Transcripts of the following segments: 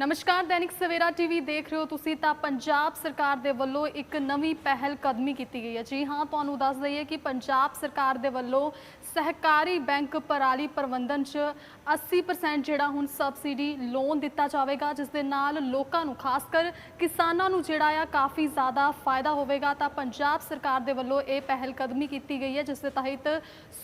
ਨਮਸਕਾਰ, ਦੈਨਿਕ ਸਵੇਰਾ ਟੀਵੀ ਦੇਖ ਰਹੇ ਹੋ ਤੁਸੀਂ ਤਾਂ ਪੰਜਾਬ ਸਰਕਾਰ ਦੇ ਵੱਲੋਂ ਇੱਕ ਨਵੀਂ ਪਹਿਲ ਕਦਮੀ ਕੀਤੀ ਗਈ ਹੈ। ਜੀ ਹਾਂ, ਤੁਹਾਨੂੰ ਦੱਸ ਦਈਏ ਕਿ ਪੰਜਾਬ ਸਰਕਾਰ ਦੇ ਵੱਲੋਂ ਸਹਿਕਾਰੀ ਬੈਂਕ ਪਰਾਲੀ ਪ੍ਰਬੰਧਨ 'ਚ 80% ਜਿਹੜਾ ਹੁਣ ਸਬਸਿਡੀ ਲੋਨ ਦਿੱਤਾ ਜਾਵੇਗਾ, ਜਿਸ ਦੇ ਨਾਲ ਲੋਕਾਂ ਨੂੰ, ਖਾਸ ਕਰ ਕਿਸਾਨਾਂ ਨੂੰ ਜਿਹੜਾ ਆ ਕਾਫੀ ਜ਼ਿਆਦਾ ਫਾਇਦਾ ਹੋਵੇਗਾ। ਤਾਂ ਪੰਜਾਬ ਸਰਕਾਰ ਦੇ ਵੱਲੋਂ ਇਹ ਪਹਿਲ ਕਦਮੀ ਕੀਤੀ ਗਈ ਹੈ, ਜਿਸ ਦੇ ਤਹਿਤ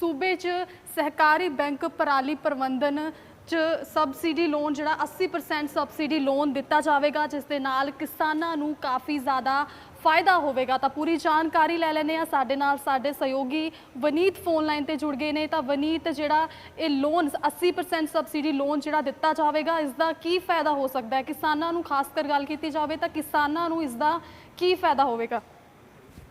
ਸੂਬੇ 'ਚ ਸਹਿਕਾਰੀ ਬੈਂਕ ਪਰਾਲੀ ਪ੍ਰਬੰਧਨ ਚ ਸਬਸਿਡੀ ਲੋਨ ਜਿਹੜਾ 80% ਸਬਸਿਡੀ ਲੋਨ ਦਿੱਤਾ ਜਾਵੇਗਾ ਜਿਸ ਦੇ ਨਾਲ ਕਿਸਾਨਾਂ ਨੂੰ ਕਾਫੀ ਜ਼ਿਆਦਾ ਫਾਇਦਾ ਹੋਵੇਗਾ। ਤਾਂ ਪੂਰੀ ਜਾਣਕਾਰੀ ਲੈ ਲੈਨੇ ਆ ਸਾਡੇ ਨਾਲ ਸਾਡੇ ਸਹਿਯੋਗੀ ਵਨੀਤ ਫੋਨ ਲਾਈਨ ਤੇ ਜੁੜ ਗਏ ਨੇ। ਤਾਂ ਵਨੀਤ ਜਿਹੜਾ ਇਹ ਲੋਨ 80% ਸਬਸਿਡੀ ਲੋਨ ਜਿਹੜਾ ਦਿੱਤਾ ਜਾਵੇਗਾ ਇਸ ਦਾ ਕੀ ਫਾਇਦਾ ਹੋ ਸਕਦਾ ਹੈ? ਕਿਸਾਨਾਂ ਨੂੰ ਖਾਸ ਕਰ ਗੱਲ ਕੀਤੀ ਜਾਵੇ ਤਾਂ ਕਿਸਾਨਾਂ ਨੂੰ ਇਸ ਦਾ ਕੀ ਫਾਇਦਾ ਹੋਵੇਗਾ?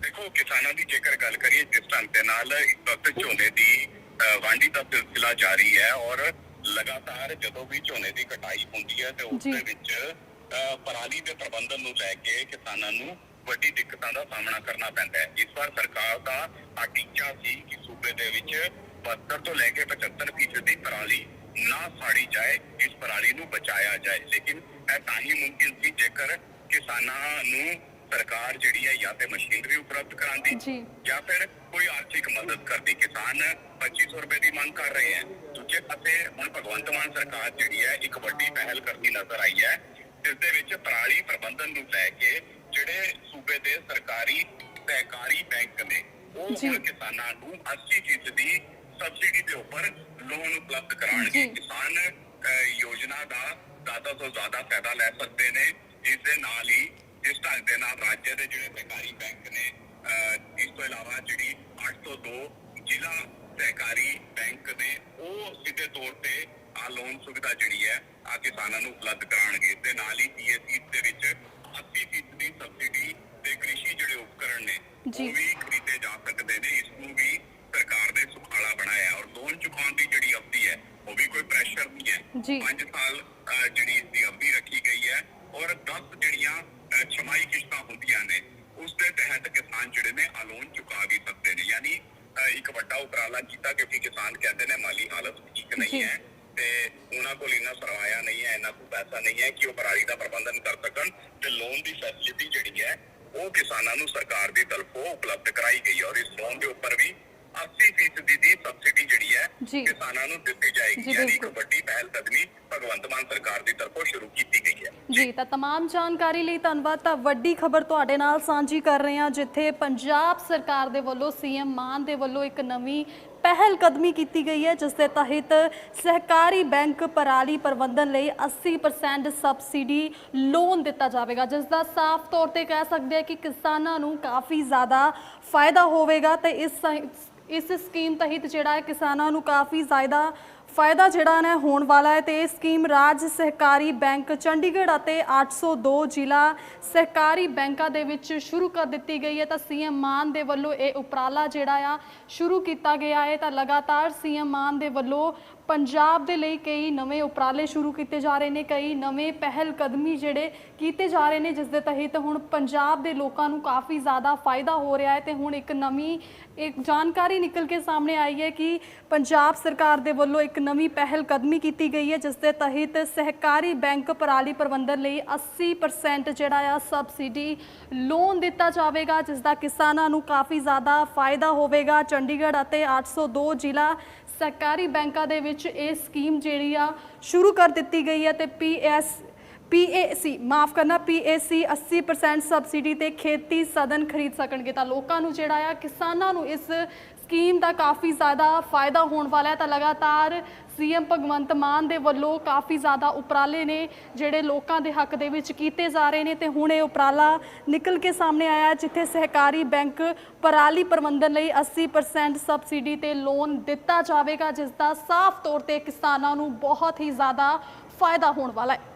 ਦੇਖੋ ਕਿਸਾਨਾਂ ਦੀ ਜੇਕਰ ਗੱਲ ਕਰੀਏ ਜਿਸ ਢੰਗ ਦੇ ਨਾਲ ਇਸ ਵਕਤ ਝੋਨੇ ਦੀ ਅ, ਦਾ ਸਿਲਸਿਲਾ ਜਾਰੀ ਹੈ ਔਰ ਲਗਾਤਾਰ ਜਦੋਂ ਵੀ ਝੋਨੇ ਦੀ ਕਟਾਈ ਹੁੰਦੀ ਹੈ ਤੇ ਉਸ। ਦੇ ਵਿੱਚ ਪਰਾਲੀ ਦੇ ਪ੍ਰਬੰਧਨ ਨੂੰ ਲੈ ਕੇ ਕਿਸਾਨਾਂ ਨੂੰ ਵੱਡੀ ਦਿੱਕਤਾਂ ਦਾ ਸਾਹਮਣਾ ਕਰਨਾ ਪੈਂਦਾ ਹੈ। ਇਸ ਵਾਰ ਸਰਕਾਰ ਦਾ ਟੀਚਾ ਸੀ ਕਿ ਸੂਬੇ ਦੇ ਵਿੱਚ 72 ਤੋਂ ਲੈ ਕੇ 75 ਫੀਸਦ ਦੀ ਪਰਾਲੀ ਨਾ ਸਾੜੀ ਜਾਏ ਇਸ ਪਰਾਲੀ ਨੂੰ ਬਚਾਇਆ ਜਾਏ। ਲੇਕਿਨ ਇਹ ਤਾਂ ਹੀ ਮੁਮਕਿਨ ਸੀ ਜੇਕਰ ਕਿਸਾਨਾਂ ਨੂੰ ਸਰਕਾਰ ਜਿਹੜੀ ਹੈ ਜਾਂ ਤੇ ਮਸ਼ੀਨਰੀ ਉਪਲਬਧ ਕਰਾਉਂਦੀ ਜੀ। ਫਿਰ ਕੋਈ ਆਰਥਿਕ ਮਦਦ ਕਰਦੀ। ਕਿਸਾਨ 2500 ਰੁਪਏ ਦੀ ਮੰਗ ਕਰ ਰਹੇ ਹੈ। ਦੂਜੇ ਪਾਸੇ ਹੁਣ ਭਗਵੰਤ ਮਾਨ ਸਰਕਾਰ ਜਿਹੜੀ ਹੈ ਇੱਕ ਵੱਡੀ ਪਹਿਲ ਕਰਦੀ ਨਜ਼ਰ ਆਈ ਹੈ ਜਿਸ ਦੇ ਵਿੱਚ ਪਰਾਲੀ ਪ੍ਰਬੰਧਨ ਨੂੰ ਲੈ ਕੇ ਜਿਹੜੇ ਸੂਬੇ ਦੇ ਸਰਕਾਰੀ ਸਹਿਕਾਰੀ ਬੈਂਕ ਨੇ ਉਹ। ਹੁਣ ਕਿਸਾਨਾਂ ਨੂੰ 80% ਦੀ ਸਬਸਿਡੀ ਦੇ ਉੱਪਰ ਲੋਨ ਉਪਲਬਧ ਕਰਾਉਣਗੇ। ਕਿਸਾਨ ਯੋਜਨਾ ਦਾ ਜ਼ਿਆਦਾ ਤੋਂ ਜ਼ਿਆਦਾ ਫਾਇਦਾ ਲੈ ਸਕਦੇ ਨੇ ਇਸ ਦੇ ਨਾਲ ਹੀ ਇਸ ਢੰਗ ਦੇ ਨਾਲ ਰਾਜ ਦੇ ਜਿਹੜੇ ਸਹਿਕਾਰੀ ਬੈਂਕ ਨੇ ਇਸ ਤੋਂ ਇਲਾਵਾ ਜਿਹੜੀ 802 ਜ਼ਿਲ੍ਹਾ ਸਹਿਕਾਰੀ ਬੈਂਕ ਨੇ ਉਹ ਸਿੱਧੇ ਤੌਰ ਤੇ ਆ ਲੋਨ ਸੁਵਿਧਾ ਜਿਹੜੀ ਹੈ ਆ ਕਿਸਾਨਾਂ ਨੂੰ ਉਪਲਬਧ ਕਰਾਉਣਗੇ। ਇਸ ਦੇ ਨਾਲ ਹੀ ਪੀਐਸਸੀ ਦੇ ਵਿੱਚ 80% ਦੀ ਸਬਸਿਡੀ ਤੇ ਕ੍ਰਿਸ਼ੀ ਜਿਹੜੇ ਉਪਕਰਨ ਨੇ। ਉਹ ਵੀ ਖਰੀਦੇ ਜਾ ਸਕਦੇ ਨੇ। ਇਸ ਨੂੰ ਵੀ ਸਰਕਾਰ ਨੇ ਸੁਖਾਲਾ ਬਣਾਇਆ ਔਰ ਲੋਨ ਚੁਕਾਉਣ ਦੀ ਜਿਹੜੀ ਅਵਧੀ ਹੈ ਉਹ ਵੀ ਕੋਈ ਪ੍ਰੈਸ਼ਰ ਨਹੀਂ ਹੈ। ਜੀ। 5 ਸਾਲ ਜਿਹੜੀ ਇਸ ਦੀ ਅਵਧੀ ਰੱਖੀ ਗਈ ਹੈ। ਔਰ 10 ਜਿਹੜੀਆਂ ਛਮਾਈ ਕਿਸ਼ਤਾਂ ਹੁੰਦੀਆਂ ਨੇ ਉਸ ਦੇ ਤਹਿਤ ਕਿਸਾਨ ਜਿਹੜੇ ਨੇ ਆ ਲੋਨ ਚੁਕਾ ਵੀ ਸਕਦੇ ਨੇ। ਯਾਨੀ ਇੱਕ ਵੱਡਾ ਉਪਰਾਲਾ ਕੀਤਾ ਕਿਉਂਕਿ ਕਿਸਾਨ ਕਹਿੰਦੇ ਨੇ ਮਾਲੀ ਹਾਲਤ ਠੀਕ। ਨਹੀਂ ਹੈ ਤੇ ਉਹਨਾਂ ਕੋਲ ਇੰਨਾ ਸਰਮਾਇਆ ਨਹੀਂ ਹੈ ਇੰਨਾ ਕੋਈ ਪੈਸਾ ਨਹੀਂ ਹੈ ਕਿ ਉਹ ਪਰਾਲੀ ਦਾ ਪ੍ਰਬੰਧਨ ਕਰ ਸਕਣ ਤੇ ਲੋਨ ਦੀ ਫੈਸਿਲਿਟੀ ਜਿਹੜੀ ਹੈ ਉਹ ਕਿਸਾਨਾਂ ਨੂੰ ਸਰਕਾਰ ਦੀ ਤਰਫੋਂ ਉਪਲਬਧ ਕਰਾਈ ਗਈ ਹੈ ਔਰ ਇਸ ਲੋਨ ਦੇ ਉੱਪਰ ਵੀ 80% ਦੀ ਸਬਸਿਡੀ ਜਿਹੜੀ ਹੈ। ਕਿਸਾਨਾਂ ਨੂੰ ਦਿੱਤੀ ਜਾਏਗੀ ਯਾਨੀ ਇੱਕ। ਵੱਡੀ ਪਹਿਲ ਕਦਮੀ ਭਗਵੰਤ ਮਾਨ ਸਰਕਾਰ ਦੀ ਤਰਫੋਂ ਸ਼ੁਰੂ ਕੀਤੀ ਜੀ ਤਾਂ तमाम ਜਾਣਕਾਰੀ ਲਈ ਧੰਨਵਾਦ ਤਾਂ ਵੱਡੀ ਖਬਰ ਤੁਹਾਡੇ ਨਾਲ ਸਾਂਝੀ ਕਰ ਰਹੇ ਹਾਂ ਜਿੱਥੇ ਪੰਜਾਬ ਸਰਕਾਰ ਦੇ ਵੱਲੋਂ ਸੀਐਮ ਮਾਨ ਦੇ ਵੱਲੋਂ ਇੱਕ ਨਵੀਂ ਪਹਿਲ ਕਦਮੀ ਕੀਤੀ ਗਈ ਹੈ ਜਿਸ ਦੇ ਤਹਿਤ ਸਹਿਕਾਰੀ ਬੈਂਕ ਪਰਾਲੀ ਪ੍ਰਬੰਧਨ ਲਈ 80% ਸਬਸਿਡੀ ਲੋਨ ਦਿੱਤਾ ਜਾਵੇਗਾ ਜਿਸ ਦਾ ਸਾਫ਼ ਤੌਰ ਤੇ ਕਹਿ ਸਕਦੇ ਹਾਂ ਕਿ ਕਿਸਾਨਾਂ ਨੂੰ ਕਾਫੀ ਜ਼ਿਆਦਾ ਫਾਇਦਾ ਹੋਵੇਗਾ ਤੇ ਇਸ ਇਸ ਸਕੀਮ ਤਹਿਤ ਜਿਹੜਾ ਹੈ ਕਿਸਾਨਾਂ ਨੂੰ ਕਾਫੀ ਜ਼ਿਆਦਾ ਫਾਇਦਾ ਜਿਹੜਾ ਨਾ ਹੋਣ ਵਾਲਾ ਹੈ ਤੇ ਇਹ ਸਕੀਮ ਰਾਜ ਸਹਿਕਾਰੀ ਬੈਂਕ ਚੰਡੀਗੜ੍ਹ ਅਤੇ 802 ਜ਼ਿਲ੍ਹਾ ਸਹਿਕਾਰੀ ਬੈਂਕਾਂ ਦੇ ਵਿੱਚ ਸ਼ੁਰੂ ਕਰ ਦਿੱਤੀ ਗਈ ਹੈ। ਤਾਂ ਸੀਐਮ ਮਾਨ ਦੇ ਵੱਲੋਂ ਇਹ ਉਪਰਾਲਾ ਜਿਹੜਾ ਆ ਸ਼ੁਰੂ ਕੀਤਾ ਗਿਆ ਹੈ। ਤਾਂ ਲਗਾਤਾਰ ਸੀਐਮ ਮਾਨ ਦੇ ਵੱਲੋਂ ਪੰਜਾਬ ਦੇ ਲਈ ਕਈ ਨਵੇਂ ਉਪਰਾਲੇ ਸ਼ੁਰੂ ਕੀਤੇ ਜਾ ਰਹੇ ਨੇ, ਕਈ ਨਵੇਂ ਪਹਿਲ ਕਦਮੀ ਜਿਹੜੇ ਕੀਤੇ ਜਾ ਰਹੇ ਨੇ, ਜਿਸ ਦੇ ਤਹਿਤ ਹੁਣ ਪੰਜਾਬ ਦੇ ਲੋਕਾਂ ਨੂੰ ਕਾਫੀ ਜ਼ਿਆਦਾ ਫਾਇਦਾ ਹੋ ਰਿਹਾ ਹੈ। ਤੇ ਹੁਣ ਇੱਕ ਨਵੀਂ ਇੱਕ ਜਾਣਕਾਰੀ ਨਿਕਲ ਕੇ ਸਾਹਮਣੇ ਆਈ ਹੈ ਕਿ ਪੰਜਾਬ ਸਰਕਾਰ ਦੇ ਵੱਲੋਂ ਇੱਕ ਨਵੀਂ ਪਹਿਲ ਕਦਮੀ ਕੀਤੀ ਗਈ ਹੈ ਜਿਸ ਦੇ ਤਹਿਤ ਸਹਿਕਾਰੀ ਬੈਂਕ ਪਰਾਲੀ ਪ੍ਰਬੰਧਨ ਲਈ 80% ਜਿਹੜਾ ਆ ਸਬਸਿਡੀ ਲੋਨ ਦਿੱਤਾ ਜਾਵੇਗਾ ਜਿਸ ਦਾ ਕਿਸਾਨਾਂ ਨੂੰ ਕਾਫੀ ਜ਼ਿਆਦਾ ਫਾਇਦਾ ਹੋਵੇਗਾ। ਚੰਡੀਗੜ੍ਹ ਅਤੇ 802 ਜ਼ਿਲ੍ਹਾ ਸਹਿਕਾਰੀ ਬੈਂਕਾਂ ਦੇ ਵਿੱਚ ਇਹ ਸਕੀਮ ਜਿਹੜੀ ਆ ਸ਼ੁਰੂ ਕਰ ਦਿੱਤੀ ਗਈ ਹੈ ਤੇ ਪੀਐਸ ਪੀਏਸੀ ਮਾਫ ਕਰਨਾ ਪੀਏਸੀ 80% ਸਬਸਿਡੀ ਤੇ ਖੇਤੀ ਸਦਨ ਖਰੀਦ ਸਕਣਗੇ। ਤਾਂ ਲੋਕਾਂ ਨੂੰ ਜਿਹੜਾ ਆ ਕਿਸਾਨਾਂ ਨੂੰ ਇਸ ਸਕੀਮ ਦਾ ਕਾਫੀ ਜ਼ਿਆਦਾ ਫਾਇਦਾ ਹੋਣ ਵਾਲਾ ਹੈ ਤਾਂ ਲਗਾਤਾਰ ਸੀਐਮ ਭਗਵੰਤ ਮਾਨ ਦੇ ਵੱਲੋਂ ਕਾਫੀ ਜ਼ਿਆਦਾ ਉਪਰਾਲੇ ਨੇ ਜਿਹੜੇ ਲੋਕਾਂ ਦੇ ਹੱਕ ਦੇ ਵਿੱਚ ਕੀਤੇ ਜਾ ਰਹੇ ਨੇ ਤੇ ਹੁਣ ਇਹ ਉਪਰਾਲਾ ਨਿਕਲ ਕੇ ਸਾਹਮਣੇ ਆਇਆ ਜਿੱਥੇ ਸਹਿਕਾਰੀ ਬੈਂਕ ਪਰਾਲੀ ਪ੍ਰਬੰਧਨ ਲਈ 80% ਸਬਸਿਡੀ ਤੇ ਲੋਨ ਦਿੱਤਾ ਜਾਵੇਗਾ, ਜਿਸ ਦਾ ਸਾਫ਼ ਤੌਰ ਤੇ ਕਿਸਾਨਾਂ ਨੂੰ ਬਹੁਤ ਹੀ ਜ਼ਿਆਦਾ ਫਾਇਦਾ ਹੋਣ ਵਾਲਾ ਹੈ।